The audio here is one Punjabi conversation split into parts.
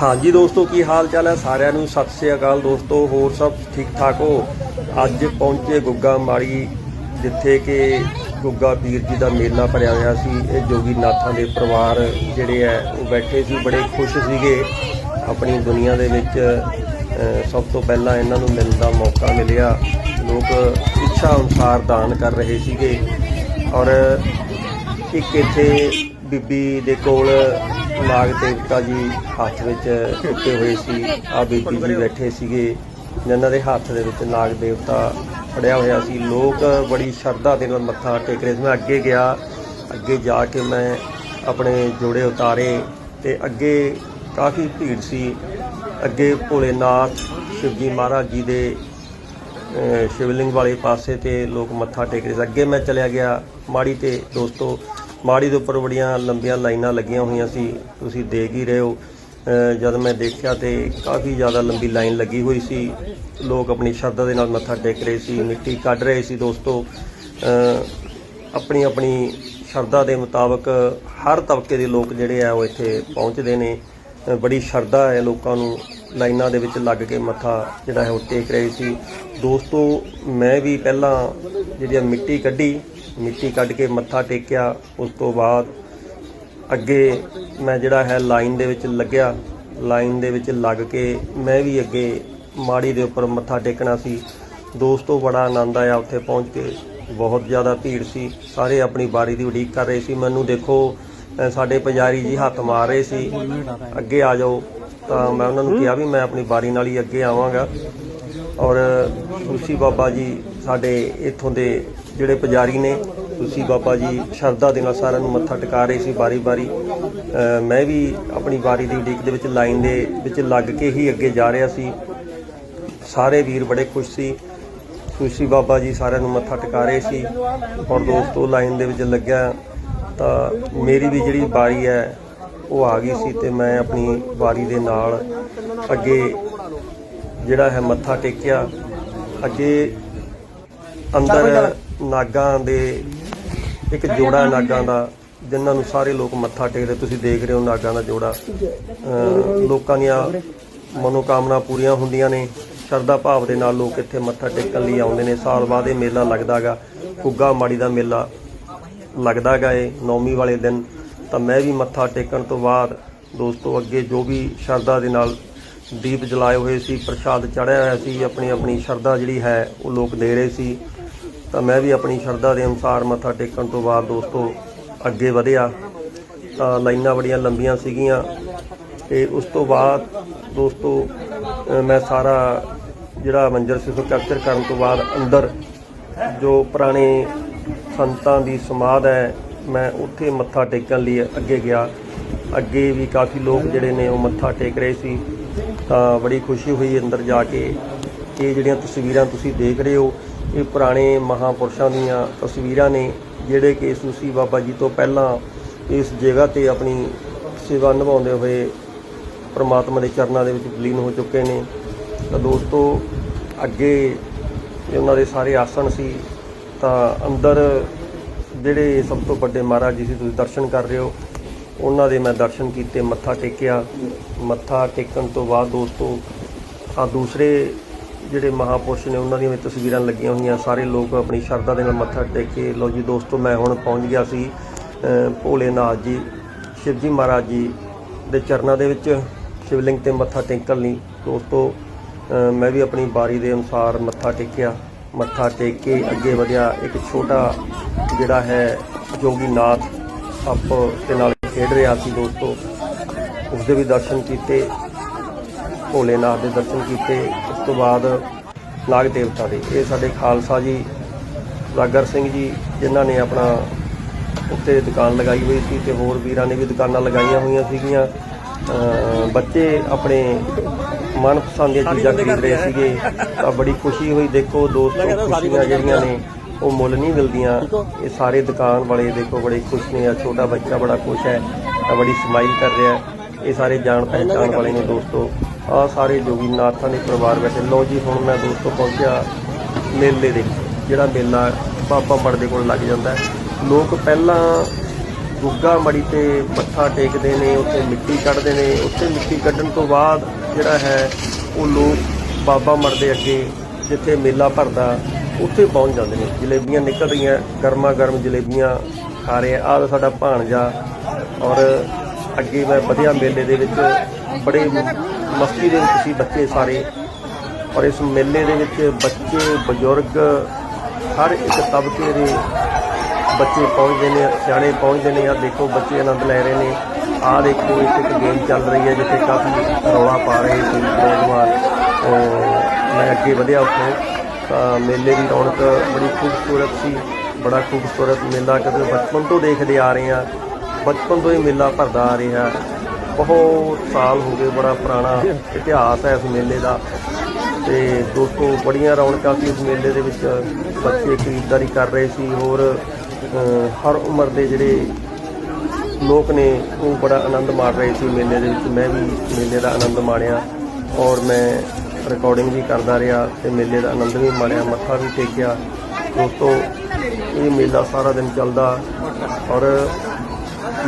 ਹਾਂਜੀ ਦੋਸਤੋ, ਕੀ ਹਾਲ ਚਾਲ ਹੈ? ਸਾਰਿਆਂ ਨੂੰ ਸਤਿ ਸ੍ਰੀ ਅਕਾਲ ਦੋਸਤੋ, ਹੋਰ ਸਭ ਠੀਕ ਠਾਕ ਹੋ? ਅੱਜ ਪਹੁੰਚੇ ਗੁੱਗਾ ਮਾੜੀ, ਜਿੱਥੇ ਕਿ ਗੁੱਗਾ ਪੀਰ ਜੀ ਦਾ ਮੇਲਾ ਭਰਿਆ ਹੋਇਆ ਸੀ। ਇਹ ਜੋਗੀ ਨਾਥਾਂ ਦੇ ਪਰਿਵਾਰ ਜਿਹੜੇ ਹੈ, ਉਹ ਬੈਠੇ ਸੀ, ਬੜੇ ਖੁਸ਼ ਸੀਗੇ। ਆਪਣੀ ਦੁਨੀਆ ਦੇ ਵਿੱਚ ਸਭ ਤੋਂ ਪਹਿਲਾਂ ਇਹਨਾਂ ਨੂੰ ਮਿਲਣ ਦਾ ਮੌਕਾ ਮਿਲਿਆ। ਲੋਕ ਇੱਛਾ ਅਨੁਸਾਰ ਦਾਨ ਕਰ ਰਹੇ ਸੀਗੇ। ਔਰ ਇੱਕ ਇੱਥੇ ਬੀਬੀ ਦੇ ਕੋਲ ਨਾਗ ਦੇਵਤਾ ਜੀ ਹੱਥ ਵਿੱਚ ਟੁੱਟੇ ਹੋਏ ਸੀ ਆ ਬੀਬੀ ਜੀ ਬੈਠੇ ਸੀਗੇ, ਜਿਨ੍ਹਾਂ ਦੇ ਹੱਥ ਦੇ ਵਿੱਚ ਨਾਗ ਦੇਵਤਾ ਫੜਿਆ ਹੋਇਆ ਸੀ। ਲੋਕ ਬੜੀ ਸ਼ਰਧਾ ਦੇ ਨਾਲ ਮੱਥਾ ਟੇਕ ਰਹੇ ਸੀ। ਮੈਂ ਅੱਗੇ ਗਿਆ, ਅੱਗੇ ਜਾ ਕੇ ਮੈਂ ਆਪਣੇ ਜੋੜੇ ਉਤਾਰੇ ਤੇ ਅੱਗੇ ਕਾਫੀ ਭੀੜ ਸੀ। ਅੱਗੇ ਭੋਲੇਨਾਥ ਸ਼ਿਵਜੀ ਮਹਾਰਾਜ ਜੀ ਦੇ ਸ਼ਿਵਲਿੰਗ ਵਾਲੇ ਪਾਸੇ ਤੇ ਲੋਕ ਮੱਥਾ ਟੇਕ ਰਹੇ ਸੀ। ਅੱਗੇ ਮੈਂ ਚਲਿਆ ਗਿਆ, ਮਾੜੀ ਤੇ ਦੋਸਤੋ ਮਾੜੀ ਦੇ ਉੱਪਰ ਬੜੀਆਂ ਲੰਬੀਆਂ ਲਾਈਨਾਂ ਲੱਗੀਆਂ ਹੋਈਆਂ ਸੀ। ਤੁਸੀਂ ਦੇਖ ਹੀ ਰਹੇ ਹੋ। ਜਦ ਮੈਂ ਦੇਖਿਆ ਤੇ ਕਾਫੀ ਜ਼ਿਆਦਾ ਲੰਬੀ ਲਾਈਨ ਲੱਗੀ ਹੋਈ ਸੀ। ਲੋਕ ਆਪਣੀ ਸ਼ਰਧਾ ਦੇ ਨਾਲ ਮੱਥਾ ਟੇਕ ਰਹੇ ਸੀ, ਮਿੱਟੀ ਕੱਢ ਰਹੇ ਸੀ ਦੋਸਤੋ। ਆਪਣੀ ਆਪਣੀ ਸ਼ਰਧਾ ਦੇ ਮੁਤਾਬਕ ਹਰ ਤਬਕੇ ਦੇ ਲੋਕ ਜਿਹੜੇ ਆ, ਉਹ ਇੱਥੇ ਪਹੁੰਚਦੇ ਨੇ। ਬੜੀ ਸ਼ਰਧਾ ਹੈ ਲੋਕਾਂ ਨੂੰ ਲਾਈਨਾਂ ਦੇ ਵਿੱਚ ਲੱਗ ਕੇ ਮੱਥਾ ਜਿਹੜਾ ਹੈ ਉਹ ਟੇਕ ਰਹੇ ਸੀ। ਦੋਸਤੋ, ਮੈਂ ਵੀ ਪਹਿਲਾਂ ਜਿਹੜੀ ਆ ਮਿੱਟੀ ਕੱਢੀ ਮਿੱਟੀ ਕੱਢ ਕੇ ਮੱਥਾ ਟੇਕਿਆ, ਉਸ ਤੋਂ ਬਾਅਦ ਅੱਗੇ ਮੈਂ ਜਿਹੜਾ ਹੈ ਲਾਈਨ ਦੇ ਵਿੱਚ ਲੱਗਿਆ, ਲਾਈਨ ਦੇ ਵਿੱਚ ਲੱਗ ਕੇ ਮੈਂ ਵੀ ਅੱਗੇ ਮਾੜੀ ਦੇ ਉੱਪਰ ਮੱਥਾ ਟੇਕਣਾ ਸੀ। ਦੋਸਤੋ ਬੜਾ ਆਨੰਦ ਆਇਆ ਉੱਥੇ ਪਹੁੰਚ ਕੇ, ਬਹੁਤ ਜ਼ਿਆਦਾ ਭੀੜ ਸੀ, ਸਾਰੇ ਆਪਣੀ ਬਾਰੀ ਦੀ ਉਡੀਕ ਕਰ ਰਹੇ ਸੀ। ਮੈਨੂੰ ਦੇਖੋ ਸਾਡੇ ਪੁਜਾਰੀ ਜੀ ਹੱਥ ਮਾਰ ਰਹੇ ਸੀ, ਅੱਗੇ ਆ ਜਾਓ। ਤਾਂ ਮੈਂ ਉਹਨਾਂ ਨੂੰ ਕਿਹਾ ਵੀ ਮੈਂ ਆਪਣੀ ਬਾਰੀ ਨਾਲ ਹੀ ਅੱਗੇ ਆਵਾਂਗਾ। ਔਰ ਤੁਸੀਂ ਬਾਬਾ ਜੀ ਸਾਡੇ ਇੱਥੋਂ ਦੇ ਜਿਹੜੇ ਪੁਜਾਰੀ ਨੇ, ਤੁਸੀਂ ਬਾਬਾ ਜੀ ਸ਼ਰਧਾ ਦੇ ਨਾਲ ਸਾਰਿਆਂ ਨੂੰ ਮੱਥਾ ਟਿਕਾ ਰਹੇ ਸੀ ਬਾਰੀ-ਬਾਰੀ ਮੈਂ ਵੀ ਆਪਣੀ ਵਾਰੀ ਦੀ ਉਡੀਕ ਦੇ ਵਿੱਚ ਲਾਈਨ ਦੇ ਵਿੱਚ ਲੱਗ ਕੇ ਹੀ ਅੱਗੇ ਜਾ ਰਿਹਾ ਸੀ। ਸਾਰੇ ਵੀਰ ਬੜੇ ਖੁਸ਼ ਸੀ। ਤੁਸੀਂ ਬਾਬਾ ਜੀ ਸਾਰਿਆਂ ਨੂੰ ਮੱਥਾ ਟਿਕਾ ਰਹੇ ਸੀ। ਔਰ ਦੋਸਤੋ ਲਾਈਨ ਦੇ ਵਿੱਚ ਲੱਗਿਆ ਤਾਂ ਮੇਰੀ ਵੀ ਜਿਹੜੀ ਵਾਰੀ ਹੈ, ਉਹ ਆ ਗਈ ਸੀ ਤੇ ਮੈਂ ਆਪਣੀ ਵਾਰੀ ਦੇ ਨਾਲ ਅੱਗੇ ਜਿਹੜਾ ਹੈ ਮੱਥਾ ਟੇਕਿਆ। ਅੱਗੇ ਅੰਦਰ ਨਾਗਾਂ ਦੇ ਇੱਕ ਜੋੜਾ ਨਾਗਾਂ ਦਾ ਜਿਨ੍ਹਾਂ ਨੂੰ ਸਾਰੇ ਲੋਕ ਮੱਥਾ ਟੇਕਦੇ ਤੁਸੀਂ ਦੇਖ ਰਹੇ ਹੋ ਨਾਗਾਂ ਦਾ ਜੋੜਾ। ਅਹ ਲੋਕਾਂ ਦੀਆਂ ਮਨੋਕਾਮਨਾ ਪੂਰੀਆਂ ਹੁੰਦੀਆਂ ਨੇ। ਸ਼ਰਧਾ ਭਾਵ ਦੇ ਨਾਲ ਲੋਕ ਇੱਥੇ ਮੱਥਾ ਟੇਕਣ ਲਈ ਆਉਂਦੇ ਨੇ। ਸਾਲ ਬਾਅਦ ਇਹ ਮੇਲਾ ਲੱਗਦਾਗਾ ਕੁੱਗਾ ਮਾੜੀ ਦਾ ਮੇਲਾ ਲੱਗਦਾਗਾ ਇਹ ਨੌਮੀ ਵਾਲੇ ਦਿਨ। ਤਾਂ ਮੈਂ ਵੀ ਮੱਥਾ ਟੇਕਣ ਤੋਂ ਬਾਅਦ ਦੋਸਤੋ ਅੱਗੇ ਜੋ ਵੀ ਸ਼ਰਧਾ ਦੇ ਨਾਲ ਦੀਪ ਜਲਾਏ ਹੋਏ ਸੀ ਪ੍ਰਸ਼ਾਦ ਚੜ੍ਹਿਆ ਹੋਇਆ ਸੀ ਆਪਣੀ ਆਪਣੀ ਸ਼ਰਧਾ ਜਿਹੜੀ ਹੈ ਉਹ ਲੋਕ ਦੇ ਰਹੇ ਸੀ। ਤਾਂ ਮੈਂ ਵੀ ਆਪਣੀ ਸ਼ਰਧਾ ਦੇ ਅਨੁਸਾਰ ਮੱਥਾ ਟੇਕਣ ਤੋਂ ਬਾਅਦ ਦੋਸਤੋ ਅੱਗੇ ਵਧਿਆ। ਤਾਂ ਲਾਈਨਾਂ ਬੜੀਆਂ ਲੰਬੀਆਂ ਸੀਗੀਆਂ ਤੇ ਉਸ ਤੋਂ ਬਾਅਦ ਦੋਸਤੋ ਮੈਂ ਸਾਰਾ ਜਿਹੜਾ ਮੰਜ਼ਰ ਸੀ ਉਹ ਕੈਪਚਰ ਕਰਨ ਤੋਂ ਬਾਅਦ ਅੰਦਰ ਜੋ ਪੁਰਾਣੇ ਸੰਤਾਂ ਦੀ ਸਮਾਧ ਹੈ, ਮੈਂ ਉੱਥੇ ਮੱਥਾ ਟੇਕਣ ਲਈ ਅੱਗੇ ਗਿਆ। ਅੱਗੇ ਵੀ ਕਾਫੀ ਲੋਕ ਜਿਹੜੇ ਨੇ ਉਹ ਮੱਥਾ ਟੇਕ ਰਹੇ ਸੀ। ਤਾਂ ਬੜੀ ਖੁਸ਼ੀ ਹੋਈ ਅੰਦਰ ਜਾ ਕੇ। ਇਹ ਜਿਹੜੀਆਂ ਤਸਵੀਰਾਂ ਤੁਸੀਂ ਦੇਖ ਰਹੇ ਹੋ ਇਹ ਪੁਰਾਣੇ ਮਹਾਪੁਰਸ਼ਾਂ ਦੀਆਂ ਤਸਵੀਰਾਂ ਨੇ ਜਿਹੜੇ ਕਿ ਸੂਸੀ ਬਾਬਾ ਜੀ ਤੋਂ ਪਹਿਲਾਂ ਇਸ ਜਗ੍ਹਾ ਤੇ ਆਪਣੀ ਸੇਵਾ ਨਿਭਾਉਂਦੇ ਹੋਏ ਪ੍ਰਮਾਤਮਾ ਦੇ ਚਰਨਾਂ ਦੇ ਵਿੱਚ ਵਿਲੀਨ ਹੋ ਚੁੱਕੇ ਨੇ। ਤਾਂ ਦੋਸਤੋ, ਅੱਗੇ ਉਹਨਾਂ ਦੇ ਸਾਰੇ ਆਸਣ ਸੀ, ਤਾਂ ਅੰਦਰ ਜਿਹੜੇ ਸਭ ਤੋਂ ਵੱਡੇ ਮਹਾਰਾਜ ਜੀ ਸੀ, ਤੁਸੀਂ ਦਰਸ਼ਨ ਕਰ ਰਹੇ ਹੋ। ਉਹਨਾਂ ਦੇ ਮੈਂ ਦਰਸ਼ਨ ਕੀਤੇ, ਮੱਥਾ ਟੇਕਿਆ। ਮੱਥਾ ਟੇਕਣ ਤੋਂ ਬਾਅਦ ਦੋਸਤੋ ਆ ਦੂਸਰੇ ਜਿਹੜੇ ਮਹਾਪੁਰਸ਼ ਨੇ, ਉਹਨਾਂ ਦੀਆਂ ਵੀ ਤਸਵੀਰਾਂ ਲੱਗੀਆਂ ਹੋਈਆਂ। ਸਾਰੇ ਲੋਕ ਆਪਣੀ ਸ਼ਰਧਾ ਦੇ ਨਾਲ ਮੱਥਾ ਟੇਕ ਕੇ ਲੋ ਜੀ ਦੋਸਤੋ, ਮੈਂ ਹੁਣ ਪਹੁੰਚ ਗਿਆ ਸੀ ਭੋਲੇਨਾਥ ਜੀ ਸ਼ਿਵਜੀ ਮਹਾਰਾਜ ਜੀ ਦੇ ਚਰਨਾਂ ਦੇ ਵਿੱਚ, ਸ਼ਿਵਲਿੰਗ ਤੇ ਮੱਥਾ ਟੇਕਣ ਲਈ। ਦੋਸਤੋ ਮੈਂ ਵੀ ਆਪਣੀ ਬਾਰੀ ਦੇ ਅਨੁਸਾਰ ਮੱਥਾ ਟੇਕਿਆ। ਮੱਥਾ ਟੇਕ ਕੇ ਅੱਗੇ ਵਧਿਆ। ਇੱਕ ਛੋਟਾ ਜਿਹੜਾ ਹੈ, ਜੋਗੀ ਨਾਥ ਸੱਪ ਦੇ ਨਾਲ ਖੇਡ ਰਿਹਾ ਸੀ ਦੋਸਤੋ। ਉਸ ਦੇ ਵੀ ਦਰਸ਼ਨ ਕੀਤੇ। ਭੋਲੇਨਾਥ ਦੇ ਦਰਸ਼ਨ ਕੀਤੇ ਉਸ ਤੋਂ ਬਾਅਦ ਨਾਗ ਦੇਵਤਾ ਦੇ। ਇਹ ਸਾਡੇ ਖਾਲਸਾ ਜੀ ਰਾਗਰ ਸਿੰਘ ਜੀ ਜਿਨ੍ਹਾਂ ਨੇ ਆਪਣਾ ਉੱਤੇ ਦੁਕਾਨ ਲਗਾਈ ਹੋਈ ਸੀ ਤੇ ਹੋਰ ਵੀਰਾਂ ਨੇ ਵੀ ਦੁਕਾਨਾਂ ਲਗਾਈਆਂ ਹੋਈਆਂ ਸੀਗੀਆਂ। ਬੱਚੇ ਆਪਣੇ ਮਨਪਸੰਦ ਦੀਆਂ ਚੀਜ਼ਾਂ ਖਰੀਦ ਰਹੇ ਸੀਗੇ। ਤਾਂ ਬੜੀ ਖੁਸ਼ੀ ਹੋਈ ਦੇਖੋ ਦੋਸਤੋ ਖੁਸ਼ੀਆਂ ਜਿਹੜੀਆਂ ਨੇ ਉਹ ਮੁੱਲ ਨਹੀਂ ਮਿਲਦੀਆਂ। ਇਹ ਸਾਰੇ ਦੁਕਾਨ ਵਾਲੇ ਦੇਖੋ ਬੜੇ ਖੁਸ਼ ਨੇ ਆ ਛੋਟਾ ਬੱਚਾ ਬੜਾ ਖੁਸ਼ ਹੈ ਤਾਂ ਬੜੀ ਸਮਾਈਲ ਕਰ ਰਿਹਾ। ਹੈ। ਇਹ ਸਾਰੇ ਜਾਣ ਪਹਿਚਾਣ ਵਾਲੇ ਨੇ ਦੋਸਤੋ। ਆ ਸਾਰੇ ਜੋਗੀ ਨਾਥਾਂ ਦੇ ਪਰਿਵਾਰ ਬੈਠੇ। ਲੋ ਜੀ, ਹੁਣ ਮੈਂ ਦੋਸਤੋ ਪਹੁੰਚਿਆ ਮੇਲੇ ਦੇ ਜਿਹੜਾ ਮੇਲਾ ਬਾਬਾ ਬੜ ਦੇ ਕੋਲ ਲੱਗ ਜਾਂਦਾ ਲੋਕ ਪਹਿਲਾਂ ਗੁੱਗਾ ਮੜੀ ਤੇ ਮੱਥਾ ਟੇਕਦੇ ਨੇ, ਉੱਥੇ ਮਿੱਟੀ ਕੱਢਦੇ ਨੇ। ਉੱਥੇ ਮਿੱਟੀ ਕੱਢਣ ਤੋਂ ਬਾਅਦ ਜਿਹੜਾ ਹੈ, ਉਹ ਲੋਕ ਬਾਬਾ ਮੜ ਦੇ ਅੱਗੇ ਜਿੱਥੇ ਮੇਲਾ ਭਰਦਾ, ਉੱਥੇ ਪਹੁੰਚ ਜਾਂਦੇ ਨੇ। ਜਲੇਬੀਆਂ ਨਿਕਲ ਰਹੀਆਂ ਗਰਮਾ ਗਰਮ ਜਲੇਬੀਆਂ ਖਾ ਰਹੇ ਆ। ਆਹ ਸਾਡਾ ਭਾਣਜਾ ਔਰ ਅੱਗੇ ਮੈਂ ਵਧਿਆ ਮੇਲੇ ਦੇ ਵਿੱਚ ਬੜੇ ਮਸਤੀ ਦੇ ਵਿੱਚ ਸੀ ਬੱਚੇ ਸਾਰੇ। ਔਰ ਇਸ ਮੇਲੇ ਦੇ ਵਿੱਚ ਬੱਚੇ, ਬਜ਼ੁਰਗ, ਹਰ ਇੱਕ ਤਬਕੇ ਦੇ ਬੱਚੇ ਪਹੁੰਚਦੇ ਨੇ, ਸਿਆਣੇ ਪਹੁੰਚਦੇ ਨੇ। ਆ ਦੇਖੋ, ਬੱਚੇ ਆਨੰਦ ਲੈ ਰਹੇ ਨੇ। ਆ ਦੇਖੋ ਇੱਥੇ ਇੱਕ ਗੇਮ ਚੱਲ ਰਹੀ ਹੈ ਜਿੱਥੇ ਕਾਫੀ ਰੌਲਾ ਪਾ ਰਹੇ ਸੀ। ਨੌਜਵਾਨ ਮੈਂ ਅੱਗੇ ਵਧਿਆ ਉੱਥੇ। ਤਾਂ ਮੇਲੇ ਦੀ ਰੌਣਕ ਬੜੀ ਖੂਬਸੂਰਤ ਸੀ। ਬੜਾ ਖੂਬਸੂਰਤ ਮੇਲਾ ਕਦੇ ਬਚਪਨ ਤੋਂ ਦੇਖਦੇ ਆ ਰਹੇ ਆ ਬਚਪਨ ਤੋਂ ਹੀ ਮੇਲਾ ਭਰਦਾ ਆ ਰਿਹਾ। ਬਹੁਤ ਸਾਲ ਹੋ ਗਏ, ਬੜਾ ਪੁਰਾਣਾ ਇਤਿਹਾਸ ਹੈ ਇਸ ਮੇਲੇ ਦਾ। ਤੇ ਦੋਸਤੋ, ਬੜੀਆਂ ਰੌਣਕਾਂ ਸੀ ਇਸ ਮੇਲੇ ਦੇ ਵਿੱਚ। ਬੱਚੇ ਖਰੀਦਦਾਰੀ ਕਰ ਰਹੇ ਸੀ, ਹੋਰ ਹਰ ਉਮਰ ਦੇ ਜਿਹੜੇ ਲੋਕ ਨੇ, ਉਹ ਬੜਾ ਆਨੰਦ ਮਾਣ ਰਹੇ ਸੀ ਮੇਲੇ ਦੇ ਵਿੱਚ। ਮੈਂ ਵੀ ਮੇਲੇ ਦਾ ਆਨੰਦ ਮਾਣਿਆ ਔਰ ਮੈਂ ਰਿਕਾਰਡਿੰਗ ਵੀ ਕਰਦਾ ਰਿਹਾ ਤੇ ਮੇਲੇ ਦਾ ਆਨੰਦ ਵੀ ਮਾਣਿਆ, ਮੱਥਾ ਵੀ ਟੇਕਿਆ। ਦੋਸਤੋ, ਇਹ ਮੇਲਾ ਸਾਰਾ ਦਿਨ ਚੱਲਦਾ ਔਰ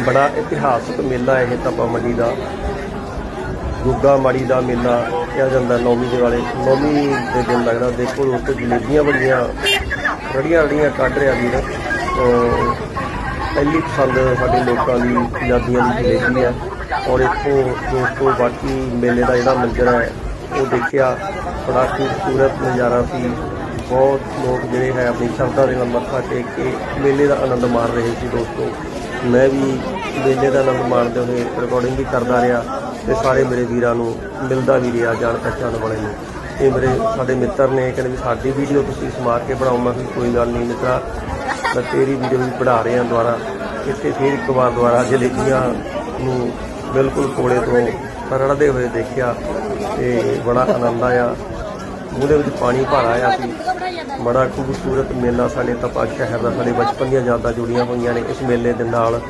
ਬੜਾ ਇਤਿਹਾਸਕ ਮੇਲਾ ਇਹ ਤਪਾ ਮੰਡੀ ਦਾ, ਗੁੱਗਾ ਮਾੜੀ ਦਾ ਮੇਲਾ, ਕਿਹਾ ਜਾਂਦਾ ਨੌਵੀਂ ਦੇ ਵਾਲੇ, ਨੌਵੀਂ ਦੇ ਦਿਨ ਲੱਗਦਾ, ਦੇਖੋ ਦੋਸਤੋ ਜਲੇਬੀਆਂ ਬਣੀਆਂ, ਰੜੀਆਂ ਰੜੀਆਂ ਕੱਢ ਰਿਹਾ ਵੀਰ। ਅਹ ਪਹਿਲੀ ਪਸੰਦ ਸਾਡੇ ਲੋਕਾਂ ਦੀ ਪੰਜਾਬੀਆਂ ਦੀ ਜਲੇਬੀ ਹੈ। ਔਰ ਇੱਥੋਂ ਦੋਸਤੋ, ਬਾਕੀ ਮੇਲੇ ਦਾ ਜਿਹੜਾ ਮੰਜ਼ਰ ਹੈ, ਉਹ ਦੇਖਿਆ, ਬੜਾ ਖੂਬਸੂਰਤ ਨਜ਼ਾਰਾ ਸੀ। ਬਹੁਤ ਲੋਕ ਜਿਹੜੇ ਹੈ, ਆਪਣੀ ਸ਼ਰਧਾ ਦੇ ਨਾਲ ਮੱਥਾ ਟੇਕ ਕੇ ਮੇਲੇ ਦਾ ਆਨੰਦ ਮਾਣ ਰਹੇ ਸੀ ਦੋਸਤੋ। ਮੈਂ ਵੀ ਮੇਲੇ ਦਾ ਆਨੰਦ ਮਾਣਦੇ ਹੋਏ ਰਿਕਾਰਡਿੰਗ ਵੀ ਕਰਦਾ ਰਿਹਾ ਤੇ ਸਾਰੇ ਮੇਰੇ ਵੀਰਾਂ ਨੂੰ ਮਿਲਦਾ ਵੀ ਰਿਹਾ ਜਾਣ ਪਛਾਣ ਵਾਲੇ ਨੂੰ। ਇਹ ਮੇਰੇ, ਸਾਡੇ ਮਿੱਤਰ ਨੇ ਕਹਿੰਦੇ ਵੀ ਸਾਡੀ ਵੀਡੀਓ ਤੁਸੀਂ ਸਮਾਰ ਕੇ ਬਣਾਓ। ਮੈਂ ਕਿਹਾ ਕੋਈ ਗੱਲ ਨਹੀਂ ਮਿੱਤਰਾ, ਮੈਂ ਤੇਰੀ ਵੀਡੀਓ ਵੀ ਬਣਾ ਰਹੇ ਹਾਂ ਦੁਬਾਰਾ ਇੱਥੇ ਫਿਰ ਇੱਕ ਵਾਰ ਦੁਬਾਰਾ ਜਲੇਬੀਆਂ ਨੂੰ ਬਿਲਕੁਲ ਕੋਲੇ ਤੋਂ ਰੜਦੇ ਹੋਏ ਦੇਖਿਆ ਤੇ ਬੜਾ ਆਨੰਦ ਆਇਆ। ਉਹਦੇ ਵਿੱਚ ਪਾਣੀ ਭਰ ਆਇਆ ਸੀ ਬੜਾ ਖੂਬਸੂਰਤ ਮੇਲਾ ਸਾਡੇ ਤਪਾ ਸ਼ਹਿਰ ਦਾ, ਸਾਡੇ ਬਚਪਨ ਦੀਆਂ ਯਾਦਾਂ ਜੁੜੀਆਂ ਹੋਈਆਂ ਨੇ ਇਸ ਮੇਲੇ ਦੇ ਨਾਲ।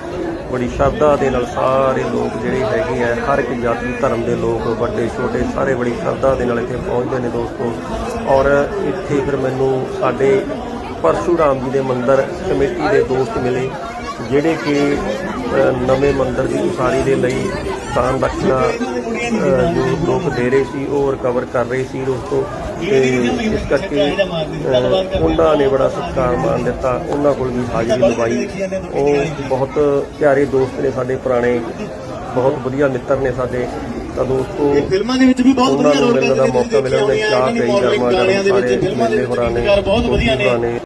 ਬੜੀ ਸ਼ਰਧਾ ਦੇ ਨਾਲ ਸਾਰੇ ਲੋਕ ਜਿਹੜੇ ਹੈਗੇ ਆ, ਹਰ ਇੱਕ ਜਾਤੀ ਧਰਮ ਦੇ ਲੋਕ, ਵੱਡੇ, ਛੋਟੇ, ਸਾਰੇ ਬੜੀ ਸ਼ਰਧਾ ਦੇ ਨਾਲ ਇੱਥੇ ਪਹੁੰਚਦੇ ਨੇ ਦੋਸਤੋ। ਔਰ ਇੱਥੇ ਫਿਰ ਮੈਨੂੰ ਸਾਡੇ ਪਰਸ਼ੂਰਾਮ ਜੀ ਦੇ ਮੰਦਿਰ ਕਮੇਟੀ ਦੇ ਦੋਸਤ ਮਿਲੇ, ਜਿਹੜੇ ਕਿ ਨਵੇਂ ਮੰਦਰ ਦੀ ਉਸਾਰੀ ਦੇ ਲਈ ਦਾਨ ਦਕਸ਼ਨਾ ਜੋ ਲੋਕ ਦੇ ਰਹੇ ਸੀ, ਉਹ ਰਿਕਵਰ ਕਰ ਰਹੇ ਸੀ ਦੋਸਤੋ। ਤੇ ਇਸ ਕਰਕੇ ਉਹਨਾਂ ਨੇ ਬੜਾ ਸਤਿਕਾਰ ਮਾਨ ਦਿੱਤਾ। ਉਹਨਾਂ ਕੋਲ ਵੀ ਹਾਜ਼ਰੀ ਲਵਾਈ। ਉਹ ਬਹੁਤ ਪਿਆਰੇ ਦੋਸਤ ਨੇ ਸਾਡੇ ਪੁਰਾਣੇ ਬਹੁਤ ਵਧੀਆ ਮਿੱਤਰ ਨੇ ਸਾਡੇ। ਤਾਂ ਦੋਸਤੋ ਫਿਲਮਾਂ ਦੇ ਵਿੱਚ ਵੀ ਬਹੁਤ ਵਧੀਆ ਨੂੰ ਰੋਲ ਮਿਲਣ ਕਰਦੇ ਮੌਕਾ ਮਿਲਿਆ ਉਹਨੇ ਚਾਹ ਕਈ ਗਰਮਾ ਗਰਮ ਦੇ ਵਿੱਚ ਸਾਰੇ ਫਿਲਮਾਂ ਦੇ ਮੇਲੇ ਹੋਰਾਂ ਨੇ। ਬਹੁਤ ਵਧੀਆ ਨੇ। ਨੇ